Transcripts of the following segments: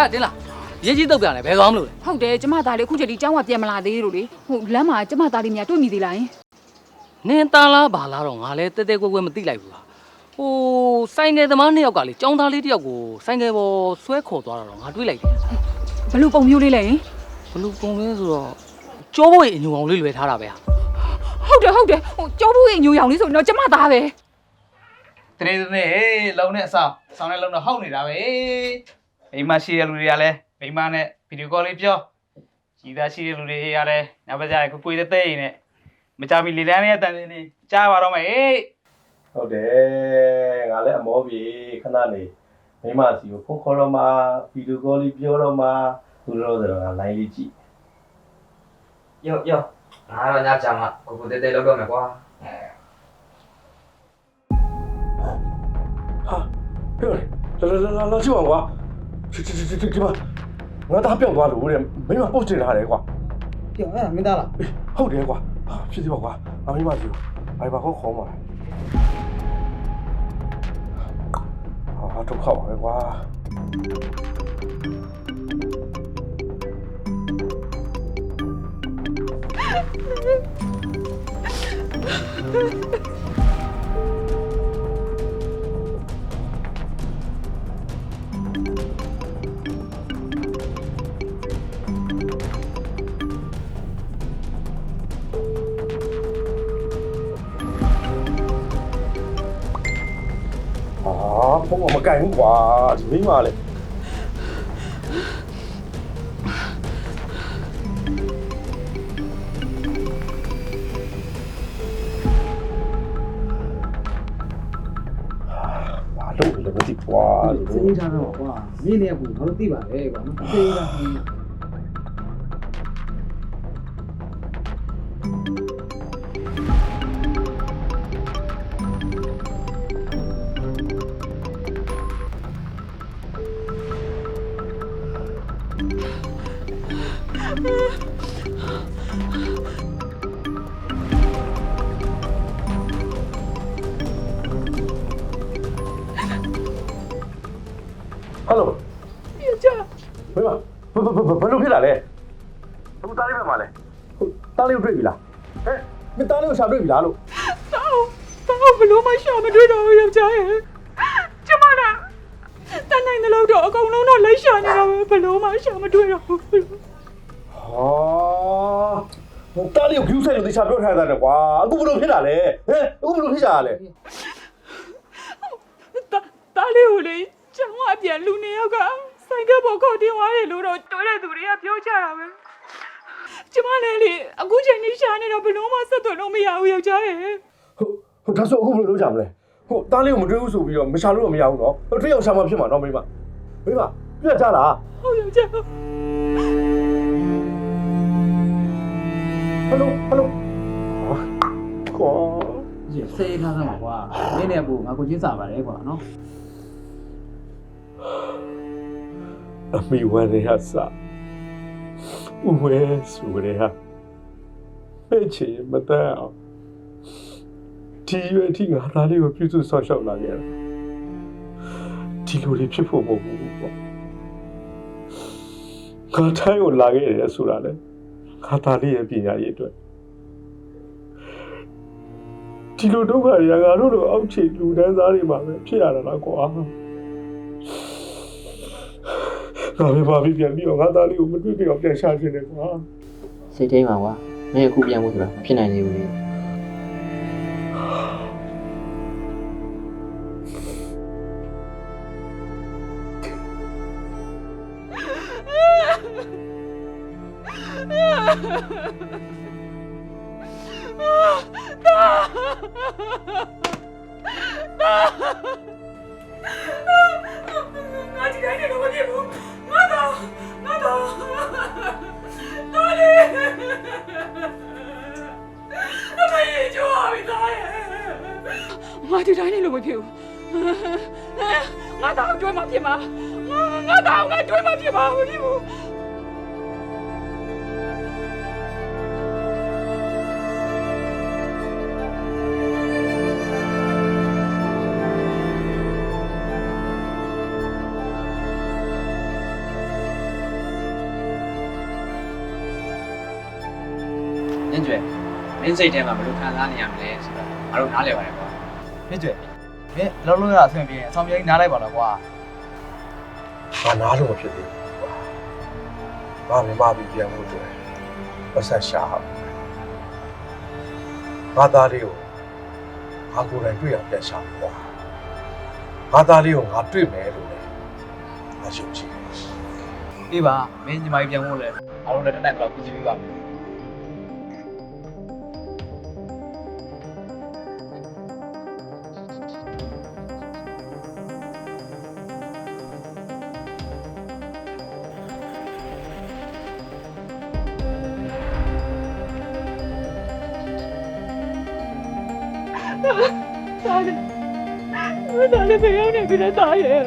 ဟဲ့တင်းလားရေးကြီးတုတ်ပြန်လဲဘယ်ကောင်းမလို့လဲဟုတ်တယ်ကျမသားလေးအခုချက်ဒီကျောင်းကပြန်မလာသေးလို့လေဟိုလမ်းမှာကျမသားလေးများတွေ့မိသေးလားယင်နင်းတားလားဘာလားတော့ငါလဲတဲတဲကွဲကွဲမသိလိုက်ဘူးလားဟိုဆိုင်ငယ်သမားနှစ်ယောက်ကလေចောင်းသားလေးတစ်ယောက်ကိုဆိုင်ငယ်ပေါ်ဆွဲခေါ်သွားတာတော့ငါတွေးလိုက်တယ်ဘလို့ပုံမျိုးလေးလဲယင်ဘလို့ပုံလဲဆိုတော့ကျိုးဘွေအညူအောင်လေးလွယ်ထားတာပဲဟာဟုတ်တယ်ဟုတ်တယ်ဟိုကျောဘူးရဲ့ညိုရောင်လေးဆိုတော့ကျမသားပဲ တနေ့တနေ့ဟေးလုံနဲ့အဆောင်ဆောင်နဲ့လုံတော့ဟောက်နေတာပဲ မိမရှိတဲ့လူတွေကလည်းမိမနဲ့ဗီဒီယိုကောလေးပြောကြီးသားရှိတဲ့လူတွေကလည်းနောက်ပါကြရခုပွေတဲ့တဲ့ရင်နဲ့မကြမီလေတန်းနဲ့တန်နေကြားပါတော့မယ်ဟေးဟုတ်တယ်ငါလည်းအမောပြေခဏနေမိမစီကိုဖုန်းခေါ်တော့မှဗီဒီယိုကောလေးပြောတော့မှသူတို့တော့ငါ line လေးကြည့်ယောယောငါတော့ညချာမှာကိုကိုတဲတဲလောက်တော့မယ်ကွာဟာဟဲ့လာလာလာလာကြည့်အောင်ကွာ ဒီဒီဒီဒီမှာငါသားပြောက်သွားလို့တဲ့မိမပို့တင်ထားတယ်ကွာပြောအဲ့ဒါမင်းသားလားအေးဟုတ်တယ်ကွာဟာဖြစ်စီပါကွာအမိမစီကိုဘိုင်ဘာခေါ်ခေါ်မှာဟာတော့ခောက်ပါပဲကွာ င်ဘူးကွာဒီမိမလည်းဘာလို့လဲမသိကွာ စေးထားတော့ကွာမင်းလည်းကူငါတို့သိပါလေကွာနော်စေးထား ဟင်းဟယ်လိုပြကြမိမဘဘဘဘလို့ဖြစ်လာလဲသူသားလေးပဲမလဲဟုတ်သားလေးကိုတွေ့ပြီလားဟဲ့မင်းသားလေးကိုရှာတွေ့ပြီလားလို့တောင်းတောင်းဘလို့မရှာမတွေ့တော့ဘူးယောက်ျားရဲ့ကျမကတန်နိုင်တဲ့လို့တော့အကုန်လုံးတော့လိုက်ရှာနေတာပဲဘလို့မရှာမတွေ့တော့ဘူး ဟာဟိုတားလေးကို view ဆိုင်လို့တေချာပြောထားတာလေကွာအခုဘယ်လိုဖြစ်တာလဲဟဲ့အခုဘယ်လိုဖြစ်ကြတာလဲတာတားလေးကိုလေကျောင်းအပြန်လူနေရောက်ကဆိုင်ကပေါ်ခေါ်တင်သွားတယ်လို့တော့တွဲတဲ့သူတွေကပြောကြတာပဲကျမလည်းလေအခုချိန်ကြီးရှာနေတော့ဘလို့မဆက်သွယ်လို့မရဘူးယောက်ျားရဲ့ဟုတ်ဟုတ်ဒါဆိုအခုဘယ်လိုလုပ်ကြမလဲဟိုတားလေးကိုမတွေ့ဘူးဆိုပြီးတော့မရှာလို့တော့မရဘူးနော်ဟိုတွေ့အောင်ရှာမှဖြစ်မှာနော်မိမမိမပြတ်ကြလားဟုတ်ယောက်ျား ဟယ်လိုဟယ်လိုကွာစေးထားတော့ကွာမင်းလည်းကူငါကိုချင်းစားပါလေကွာနော်အမိဝရရစဥဝဲဆိုရဟာဖဲချေမတန်အောင်ဒီရွယ်ထိငါသားလေးကိုပြုစုဆောက်ရှောက်လာခဲ့တာဒီလိုတွေဖြစ်ဖို့မဟုတ်ဘူးပေါ့ငါတိုင်းကိုလာခဲ့တယ်ဆိုတာလေ ငါသားလေးရဲ့ပညာရေးအတွက်ဒီလိုဒုက္ခတွေကငါတို့လိုအောက်ခြေလူတန်းစားတွေမှာပဲဖြစ်ရတာလားကွာငါပဲပါပြီးပြန်ပြီးတော့ငါသားလေးကိုမတွေ့ပြအောင်ပြန်ရှာခြင်းတယ်ကွာစိတ်ထိန်ပါကွာမင်းအခုပြန်ဖို့ဆိုတာမဖြစ်နိုင်သေးဘူးလေ င်ကျွဲမင်းစိတ်ထဲမှာဘယ်လိုခံစားနေရမလဲဆိုတော့ငါတို့နားလည်ပါတယ်ကွာမင်းကျွဲမင်းလုံးလုံးရအဆင်ပြေရင်အဆောင်ပြေးနားလိုက်ပါတော့ကွာ။ငါနားလို့မဖြစ်သေးဘူးကွာ။ငါမြမပြီးပြန်ဖို့အတွက်ပတ်ဆက်ရှာဟောက်။ငါသားလေးကိုငါကိုယ်တိုင်တွေ့အောင်ပြန်ရှာမှာကွာ။ငါသားလေးကိုငါတွေ့မယ်လို့လည်းငါယုံကြည်တယ်အေးပါမင်းညီမကြီးပြန်ဖို့လဲအားလုံးလည်းတက်တက်တော့ကြည့်ပြီးပါမယ် သားလေသားလေဘယ်ရောက်နေပြီလဲသားရဲ့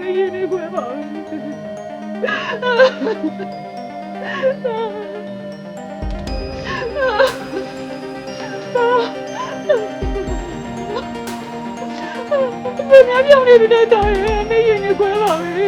မင်းရင်နေခွဲပါဦးဘယ်များပြောင်းနေပြီလဲသားရဲ့မင်းရင်နေခွဲပါဦးได้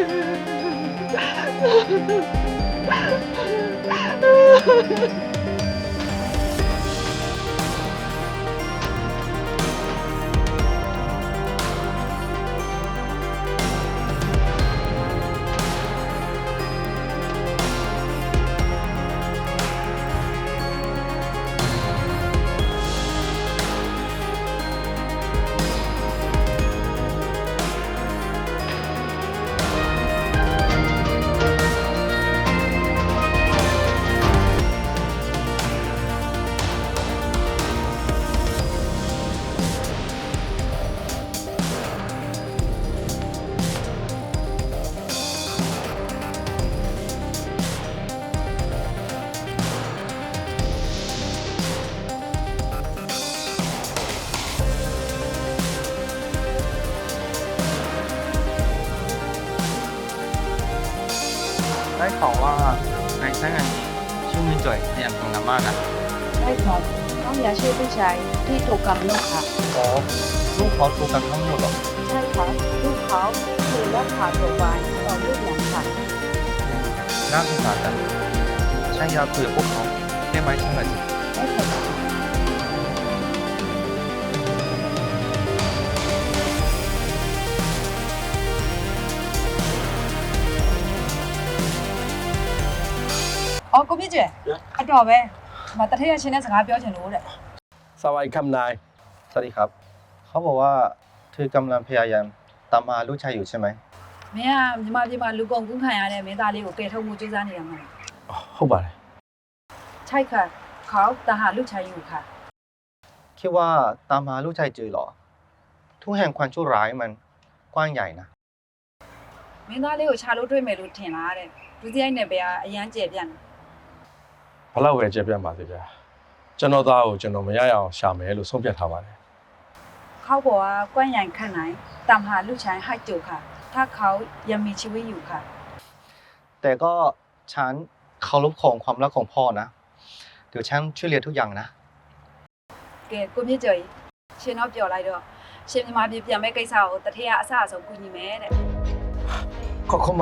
ที่ถูกกำหนดค่ะ อ๋อลูกเขาถูกกันทั้งหมดหรอ ใช่ครับลูกเขาคือและขาตัววายต่อลูกหลังค่ะ น่าสงสารจังช่างอยากคุยกับพวกเขาได้ไหมช่างหน่อยสิ ไม่เห็น အော်ကိုမြင့်ကျဲအတော်ပဲဒီမတထည့်ရချင်းတဲ့စကားပြောချင်လို့တဲ့ ။ စဝိုင်းคำนาย สวัสดีครับ เขาบอกว่าเธอกำลังพยายามตามหาลูกชายอยู่ใช่ไหม မင်းကညီမပြေမှာလူကုန်ကူးခံရတဲ့မင်းသားလေးကိုကယ်ထုတ်မှုစူးစမ်းနေတာမှာ ဟုတ်ပါတယ် ใช่ค่ะเขาตาหาลูกชายอยู่ค่ะ คิดว่าตามหาลูกชายเจอเหรอ ทุกแห่งความชั่วร้ายมันกว้างใหญ่นะ မင်းသားလေးကိုခြာလို့တွေ့မယ်လို့ထင်လားတဲ့ဒုတိယနဲ့ပဲအရန်ကျဲပြန်တယ် ။ဘလောက်ပဲကြက်ပြတ်ပါစေဗျာ။ ကျွန်တော်သားကိုကျွန်တော်မရရအောင်ရှာမယ်လို့ဆုံးဖြတ်ထားပါတယ် เขาบอกว่ากว้างใหญ่ขนาดไหนตามหาลูกชายให้เจอค่ะ ถ้าเขายังมีชีวิตอยู่ค่ะ แต่ก็ฉันเคารพของความรักของพ่อนะ เดี๋ยวฉันช่วยเหลือทุกอย่างนะ ကဲကိုမြင့်ကျော်ကြီးရှင်တော့ပြောလိုက်တော့ရှင်ညီမပြေပြန်မဲ့ကိစ္စကိုတထည့်ရအဆအဆုံးကူညီမယ်တဲ့ ။ขอบคุณ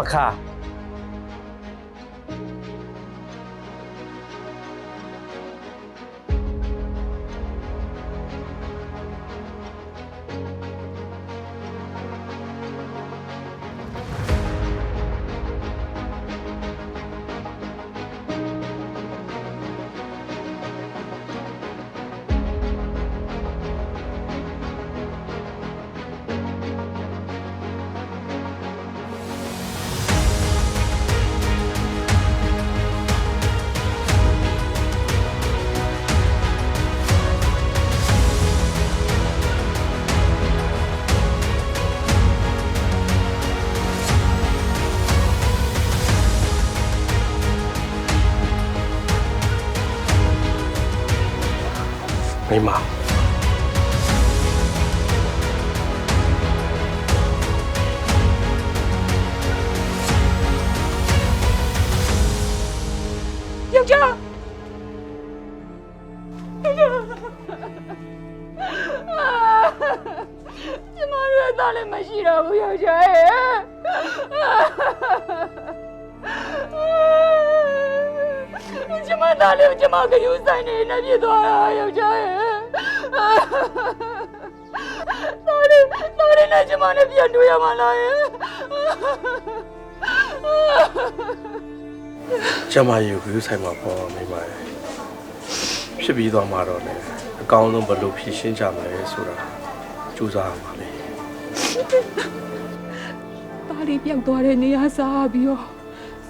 သားလေးနဲ့ကျမနဲ့ပြန်တွေ့ရမှာလားရဲ့ကျမရေကိုယူဆိုင်မှာပေါ့မိမရေဖြစ်ပြီးသွားမှာတော့လေအကောင်းဆုံးဘယ်လိုဖြည့်ရှင်းကြမလဲဆိုတာကြိုးစားရမှာလေသားလေးပြောက်သွားတဲ့နေရာစားပြီးတော့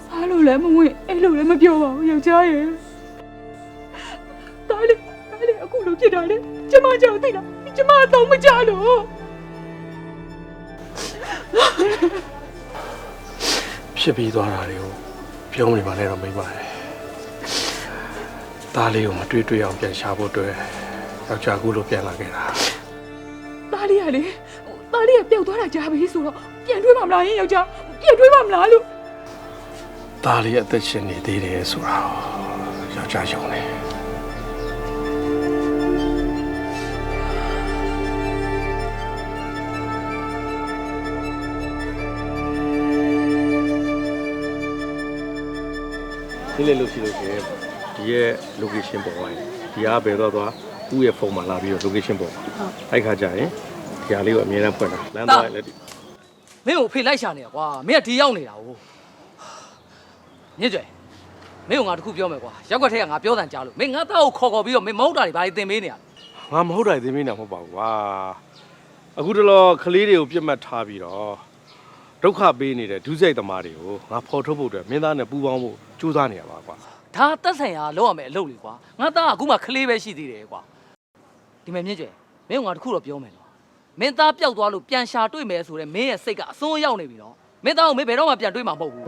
စားလို့လည်းမဝင်အဲ့လိုလည်းမပြောပါဘူးယောက်ျားရဲ့သားလေးသားလေးအခုလိုဖြစ်တာလေကျမကြောက်သိလားကျမတော့မကြလို့ ဖြစ်ပြီးသွားတာတွေကိုပြောနေပါနဲ့တော့မိမရေသားလေးကိုမတွေ့တွေ့အောင်ပြန်ရှာဖို့အတွက်ယောက်ျားကူလို့ပြန်လာခဲ့တာသားလေးကလေဟိုသားလေးကပြောက်သွားတာကြားပြီဆိုတော့ပြန်တွေးပါမလားယင်ယောက်ျားပြန်တွေးပါမလားလို့သားလေးအသက်ရှင်နေသေးတယ်ဆိုတာကိုယောက်ျားယုံတယ် ဒီလေလို့ရှိလို့ရှိရင်ဒီရဲ့ location ပေါ်သွားရင်ဒီကဘယ်တော့သွားသူ့ရဲ့ဖုန်းမှာလာပြီးတော့ location ပေါ်မှာအဲ့ခါကျရင်ဒီဟာလေးကိုအမြဲတမ်းဖွင့်တာလမ်းသွားရင်လည်းဒီမင်းကိုဖေလိုက်ရှာနေတာကွာမင်းကဒီရောက်နေတာ哦မြင့်ကျွယ်မင်းကငါတခုပြောမယ်ကွာရက်ွက်ထက်ကငါပြောတန်ကြားလို့မင်းငါသားကိုခေါ်ခေါ်ပြီးတော့မင်းမဟုတ်တာတွေဘာတွေသင်ပေးနေရလဲငါမဟုတ်တာသိမင်းတာမဟုတ်ပါဘူးကွာအခုတလောကလေးတွေကိုပြတ်မှတ်ထားပြီးတော့ဒုက္ခပေးနေတဲ့ဒုစရိုက်သမားတွေကိုငါဖော်ထုတ်ဖို့အတွက်မင်းသားနဲ့ပူးပေါင်းဖို့ ကြိုးစားနေရပါကွာဒါတက်ဆိုင်ရာလောက်ရမယ်အလုပ်လေကွာငါသားကအခုမှကလေးပဲရှိသေးတယ်ကွာဒီမဲ့မြင့်ကျွယ်မင်းကငါတခုတော့ပြောမယ်နော်မင်းသားပျောက်သွားလို့ပြန်ရှာတွေ့မယ်ဆိုတော့မင်းရဲ့စိတ်ကအစွန်းရောက်နေပြီနော်မင်းသားကိုမင်းဘယ်တော့မှပြန်တွေ့မှာမဟုတ်ဘူး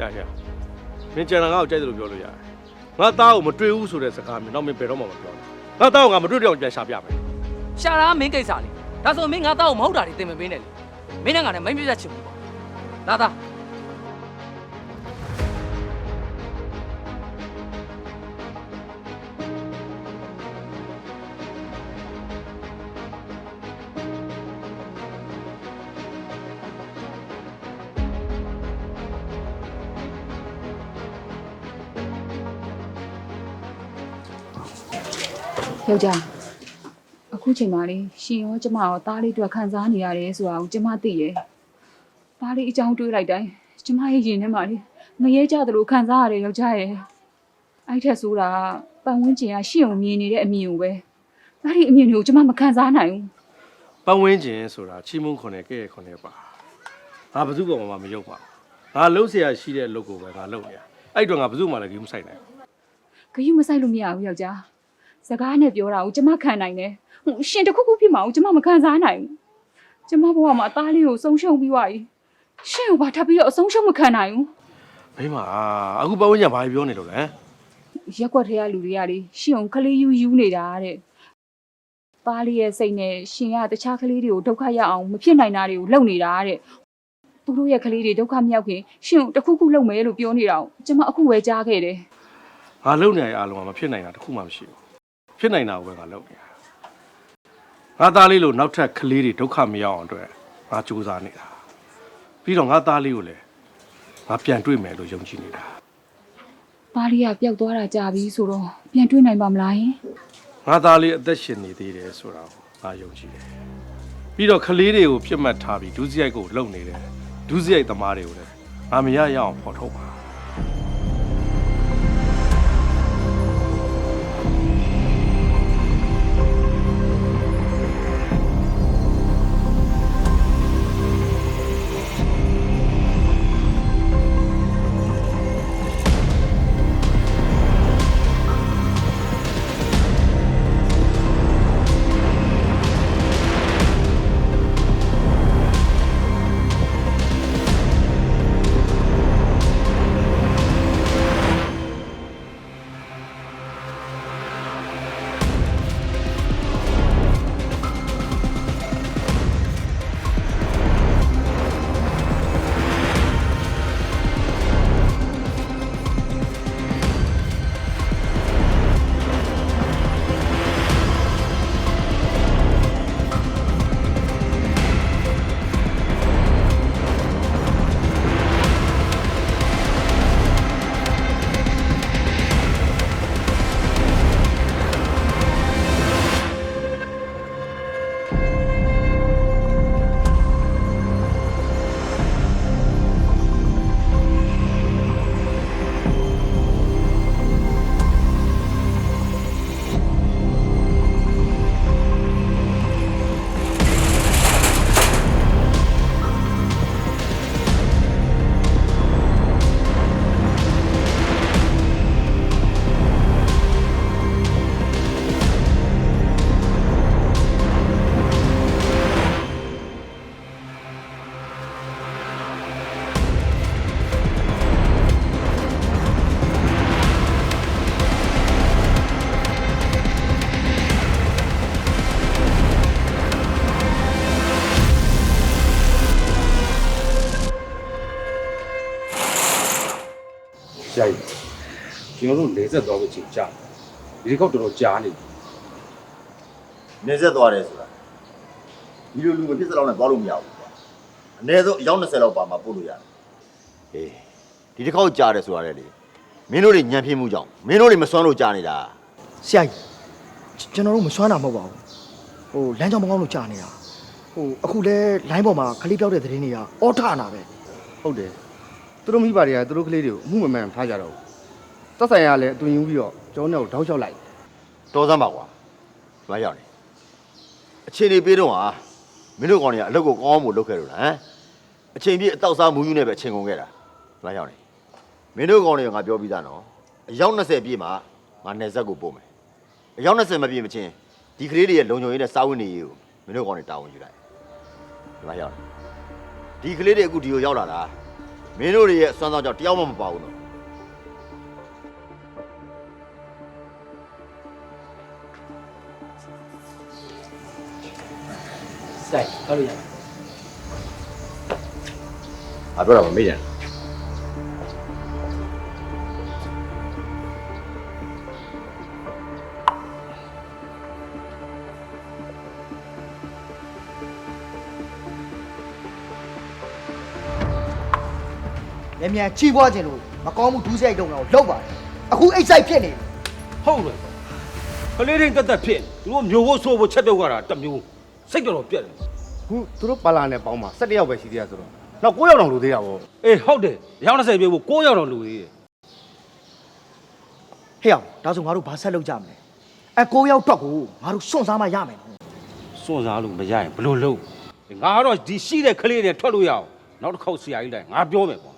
ရရမင်းကျန်တာငါ့ကိုကြိုက်တယ်လို့ပြောလို့ရတယ်ငါသားကိုမတွေ့ဘူးဆိုတဲ့စကားမျိုးတော့မင်းဘယ်တော့မှမပြောနဲ့ငါသားကိုငါမတွေ့တော့ပြန်ရှာပြမယ်ရှာတာကမင်းကိစ္စလေဒါဆိုမင်းငါသားကိုမဟုတ်တာတွေသင်မပေးနဲ့လေမင်းနဲ့ငါနဲ့မိမ့်ပြတ်ချင်ဘူးကွာလာသား ယောက်ျားအခုချိန်မှလေရှင်ရောကျမရောသားလေးအတွက်ခံစားနေရတယ်ဆိုတာကိုကျမသိရဲ့သားလေးအကြောင်းတွေးလိုက်တိုင်းကျမရဲ့ရင်ထဲမှာလေငရဲကြသလိုခံစားရတယ်ယောက်ျားရဲ့အဲ့ထက်ဆိုတာကပတ်ဝန်းကျင်ကရှင်ကိုမြင်နေတဲ့အမြင်ကိုပဲအဲ့ဒီအမြင်တွေကိုကျမမခံစားနိုင်ဘူး ပတ်ဝန်းကျင်ဆိုတာချီးမွမ်းခွန်နဲ့ကဲ့ရဲ့ခွန်နဲ့ပါငါဘယ်သူ့ပေါ်မှာမယုံပါဘူးငါလှုပ်เสียရှိတဲ့လုပ်ကိုပဲငါလုပ်နေရအဲ့အတော့ငါဘယ်သူ့မှလည်းဂိမ်းမဆိုင်နိုင်ဘူး ဂယုမဆိုင်လို့မရဘူးယောက်ျား စကားနဲ့ပြောတာကိုကျမခံနိုင်တယ်ဟိုရှင်တစ်ခုခုဖြစ်မှာကိုကျမမခံစားနိုင်ဘူးကျမဘဝမှာအသားလေးကိုဆုံးရှုံးပြီးသွားပြီရှင်ကိုဘာထပ်ပြီးတော့အဆုံးရှုံးမခံနိုင်ဘူးမိမအခုပတ်ဝန်းကျင်ဘာပြောနေလို့လဲရက်ကွက်ထဲကလူတွေကလေရှင်ကိုခလေးယူယူနေတာတဲ့သားလေးရဲ့စိတ်နဲ့ရှင်ကတခြားကလေးတွေကိုဒုက္ခရောက်အောင်မဖြစ်နိုင်တာတွေကိုလုပ်နေတာတဲ့သူတို့ရဲ့ကလေးတွေဒုက္ခမရောက်ခင်ရှင်ကိုတစ်ခုခုလုပ်မယ်လို့ပြောနေတာကိုကျမအခုပဲကြားခဲ့တယ်ငါလုပ်နေရတဲ့အားလုံးကမဖြစ်နိုင်တာတစ်ခုမှမရှိဘူး ဖြစ်နိုင်တာကိုပဲငါလုပ်နေတာငါသားလေးလို့နောက်ထပ်ကလေးတွေဒုက္ခမရောက်အောင်အတွက်ငါကြိုးစားနေတာပြီးတော့ငါသားလေးကိုလည်းငါပြန်တွေ့မယ်လို့ယုံကြည်နေတာသားလေးကပျောက်သွားတာကြာပြီဆိုတော့ပြန်တွေ့နိုင်ပါမလားယင်ငါသားလေးအသက်ရှင်နေသေးတယ်ဆိုတာကိုငါယုံကြည်တယ်ပြီးတော့ကလေးတွေကိုပြစ်မှတ်ထားပြီးဒုစရိုက်ကိုလုံနေတယ်ဒုစရိုက်သမားတွေကိုလည်းငါမရရအောင်ဖော်ထုတ်ပါ နေဆက်သွားဖို့ချိန်ကြာဒီတစ်ခေါက်တော်တော်ကြားနေပြီနေဆက်သွားတယ်ဆိုတာဒီလိုလူမဖြစ်စလောက်နဲ့သွားလို့မရဘူးကွာအနည်းဆုံးအယောက်20လောက်ပါမှပို့လို့ရတယ်အေးဒီတစ်ခေါက်ကြားတယ်ဆိုတာလေမင်းတို့တွေညံပြင်းမှုကြောင့်မင်းတို့တွေမစွမ်းလို့ကြားနေတာဆရာကြီးကျွန်တော်တို့မစွမ်းတာမဟုတ်ပါဘူးဟိုလမ်းကြောင်းမကောင်းလို့ကြာနေတာဟိုအခုလဲ line ပေါ်မှာခလေးပြောက်တဲ့သတင်းတွေကအော်ထနာပဲဟုတ်တယ်သူတို့မိဘတွေကသူတို့ကလေးတွေကိုအမှုမမှန်ထားကြတော့ဘူး သက်ဆိုင်ရလည်းအသွင်ယူပြီးတော့ကျောင်းထဲကိုထောက်လျှောက်လိုက်တော်စမ်းပါကွာဒီမှာရောက်နေအချိန်တွေပေးတော့ဟာမင်းတို့ကောင်တွေကအလုပ်ကိုကောင်းအောင်မလုပ်ခဲ့လို့လားဟမ်အချိန်ပြည့်အတောက်စားမူးယူနေပဲအချိန်ကုန်ခဲ့တာဒီမှာရောက်နေမင်းတို့ကောင်တွေကငါပြောပြီးသားနော်အယောက်20ပြည့်မှာငါနယ်ဆက်ကိုပို့မယ်အယောက်20မပြည့်မချင်းဒီကလေးတွေရဲ့လုံခြုံရေးနဲ့စာဝတ်နေရေးကိုမင်းတို့ကောင်တွေတာဝန်ယူလိုက်ဒီမှာရောက်နေဒီကလေးတွေအခုဒီကိုရောက်လာတာမင်းတို့တွေရဲ့အစွမ်းဆောင်ကြောင့်တယောက်မှမပါဘူးနော် စိုက်ဟုတ်လို့ရတယ်။အပြောတာမမေ့ကြနဲ့မြန်မြန်ချီးပွားခြင်းလို့မကောင်းမှုဒူးဆိုင်တုံတော့လောက်ပါတယ်အခုအိတ်ဆိုင်ဖြစ်နေပြီဟုတ်တယ် ကလေးတွေတက်တက်ဖြစ်သူတို့မျိုးဖို့ဆိုဖို့ချက်ပြုတ်ကြတာတစ်မျိုးစိတ်တော်တော်ပြက်တယ်ခုသူတို့ပါလာနဲ့ပေါင်းမှာ17ယောက်ပဲရှိသေးရဆိုတော့နောက်9ယောက်တောင်လူသေးတာဗောအေးဟုတ်တယ်ရောင်း20ပြည့်ဖို့9ယောက်တောင်လူသေးတယ်ဟေ့အောင်ဒါဆိုငါတို့ဘာဆက်လုပ်ကြမလဲအကိုရောက်တော့ကိုငါတို့စွန့်စားမှရမယ်နော်စွန့်စားလို့မရရင်ဘယ်လိုလုပ်ငါကတော့ဒီရှိတဲ့ကလေးတွေထွက်လို့ရအောင်နောက်တစ်ခေါက်ဆရာကြီးလိုက်ငါပြောမယ်ကွာ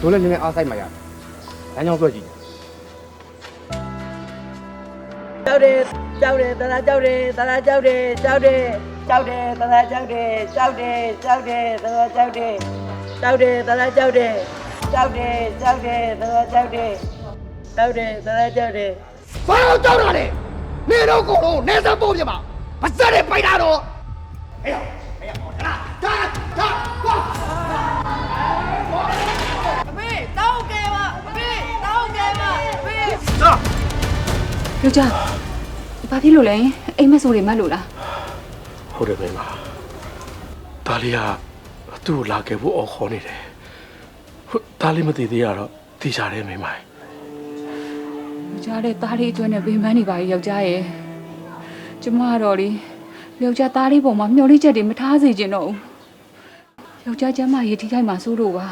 တို့လည်းနည်းနည်းအားဆိုင်မှရတယ်လမ်းကြောင်းဆွဲကြည့် ကြောက်တယ်ကြောက်တယ်တလားကြောက်တယ်တလားကြောက်တယ်ကြောက်တယ်ကြောက်တယ်တလားကြောက်တယ်ကြောက်တယ်ကြောက်တယ်တလားကြောက်တယ်ကြောက်တယ်တလားကြောက်တယ်ကြောက်တယ်ကြောက်တယ်တလားကြောက်တယ်ကြောက်တယ်တလားကြောက်တယ်ဘာလို့ကြောက်တာလဲနေတော့ကိုတော့နေစပ်ဖို့ပြပါမစက်နဲ့ပိုက်တာတော့ဟေ့အောင်ဟေ့အောင်ဒါဒါဒါဟာအမေတောင်းကဲပါအမေတောင်းကဲပါအမေယောက်ျား ဘာဖြစ်လို့လဲအိမ်မက်ဆိုတွေမတ်လို့လားဟုတ်တယ်မင်းမဒါလေးကသူ့ကိုလာခဲ့ဖို့အော်ခေါ်နေတယ်ဟုတ်ဒါလေးမသိသေးရတော့သိကြတယ်မင်းမယောက်ျားတဲ့သားလေးအတွင်းနဲ့ဘေးမန်းနေပါရဲ့ယောက်ျားရဲ့ကျမကတော့လေယောက်ျားသားလေးပုံမှာမျောလေးချက်တွေမထားစေချင်တော့ဘူးယောက်ျားကျမ်းမရေထိခိုက်မှာစိုးလို့ပါ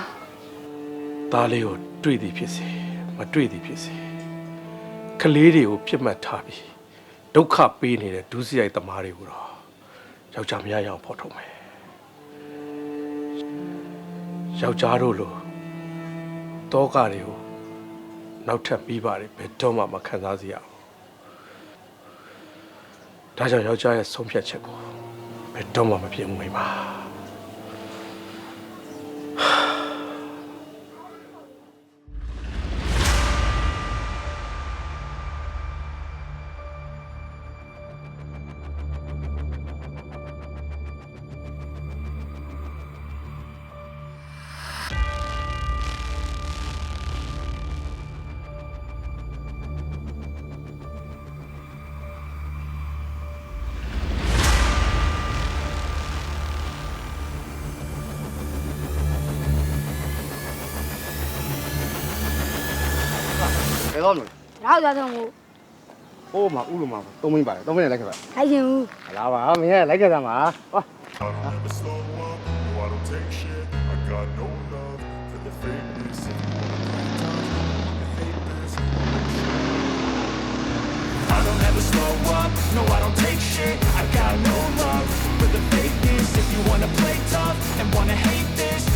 ဒါလေးကိုတွေ့သည်ဖြစ်စေမတွေ့သည်ဖြစ်စေကလေးတွေကိုပြစ်မှတ်ထားပြီး ဒုက္ခပေးနေတဲ့ဒုစရိုက်သမားတွေကိုတော့ယောက်ျားမရရအောင်ဖော်ထုတ်မယ်ယောက်ျားတို့လိုတောကတွေကိုနောက်ထပ်ပြီးပါတယ်ဘယ်တော့မှမခံစားစေရအောင်ဒါကြောင့်ယောက်ျားရဲ့ဆုံးဖြတ်ချက်ကိုဘယ်တော့မှမပြင်းဝင်ပါ ယ်တော့လို့ နောက်သွားတော့မို့ ဟိုးမှာဥလိုမှာသုံးမိပါတယ်သုံးမိနဲ့လိုက်ခဲ့ပါ ထိုင်ရင်ဦး လာပါမင်းလိုက်ခဲ့သမှာဟော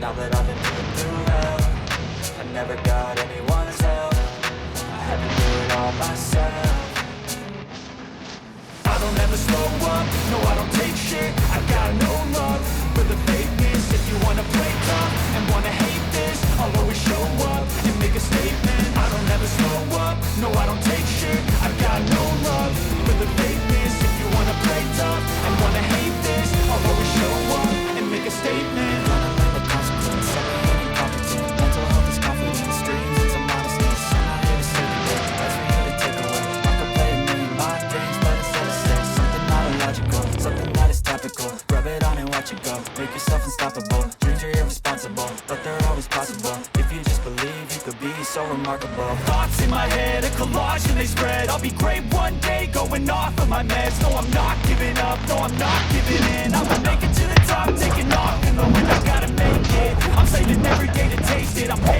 Now that I've been through hell, I never got anyone's help. I'm.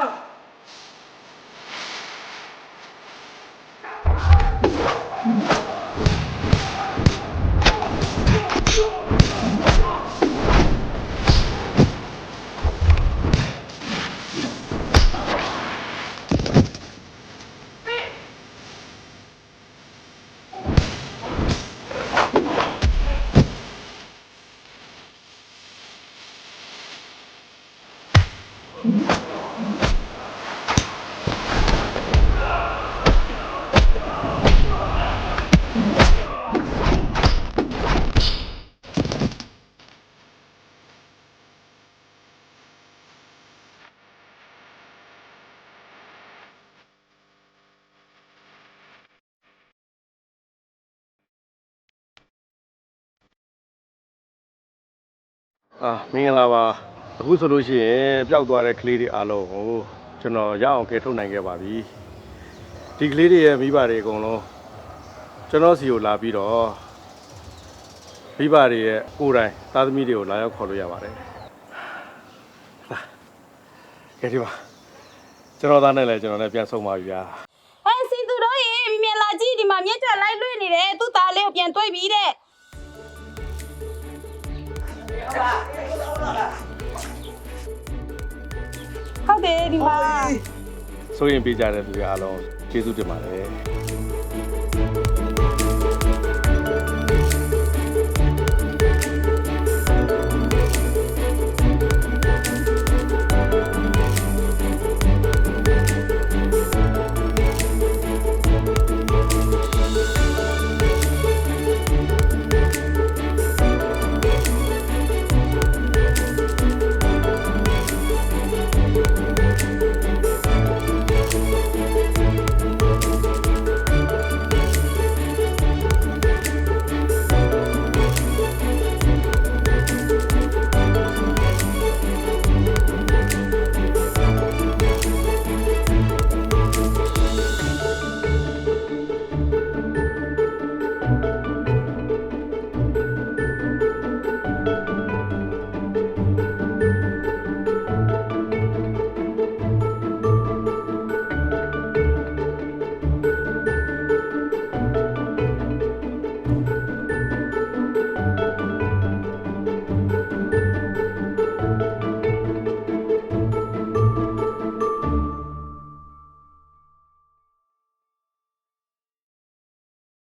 ဟာ အာမင်္ဂလာပါအခုဆိုလို့ရှိရင်ပျောက်သွားတဲ့ကလေးတွေအားလုံးကိုကျွန်တော်ရအောင်ကယ်ထုတ်နိုင်ခဲ့ပါပြီဒီကလေးတွေရဲ့မိဘတွေအကုန်လုံးကျွန်တော်စီကိုလာပြီးတော့မိဘတွေရဲ့ကိုယ်တိုင်သားသမီးတွေကိုလာရောက်ခေါ်လို့ရပါတယ်လာကဲဒီပါကျွန်တော်သားနဲ့လည်းကျွန်တော်လည်းပြန်ဆုံးပါပြီဗျာဟဲ့စီသူတို့ရေမြင်လာကြည့်ဒီမှာမြင့်တက်လိုက်လွှင့်နေတယ်သူ့သားလေးကိုပြန်တွေ့ပြီတဲ့ ဟုတ်တယ်ဒီမှာစိုးရင်ပေးကြတဲ့သူတွေအားလုံးကျေးဇူးတင်ပါတယ်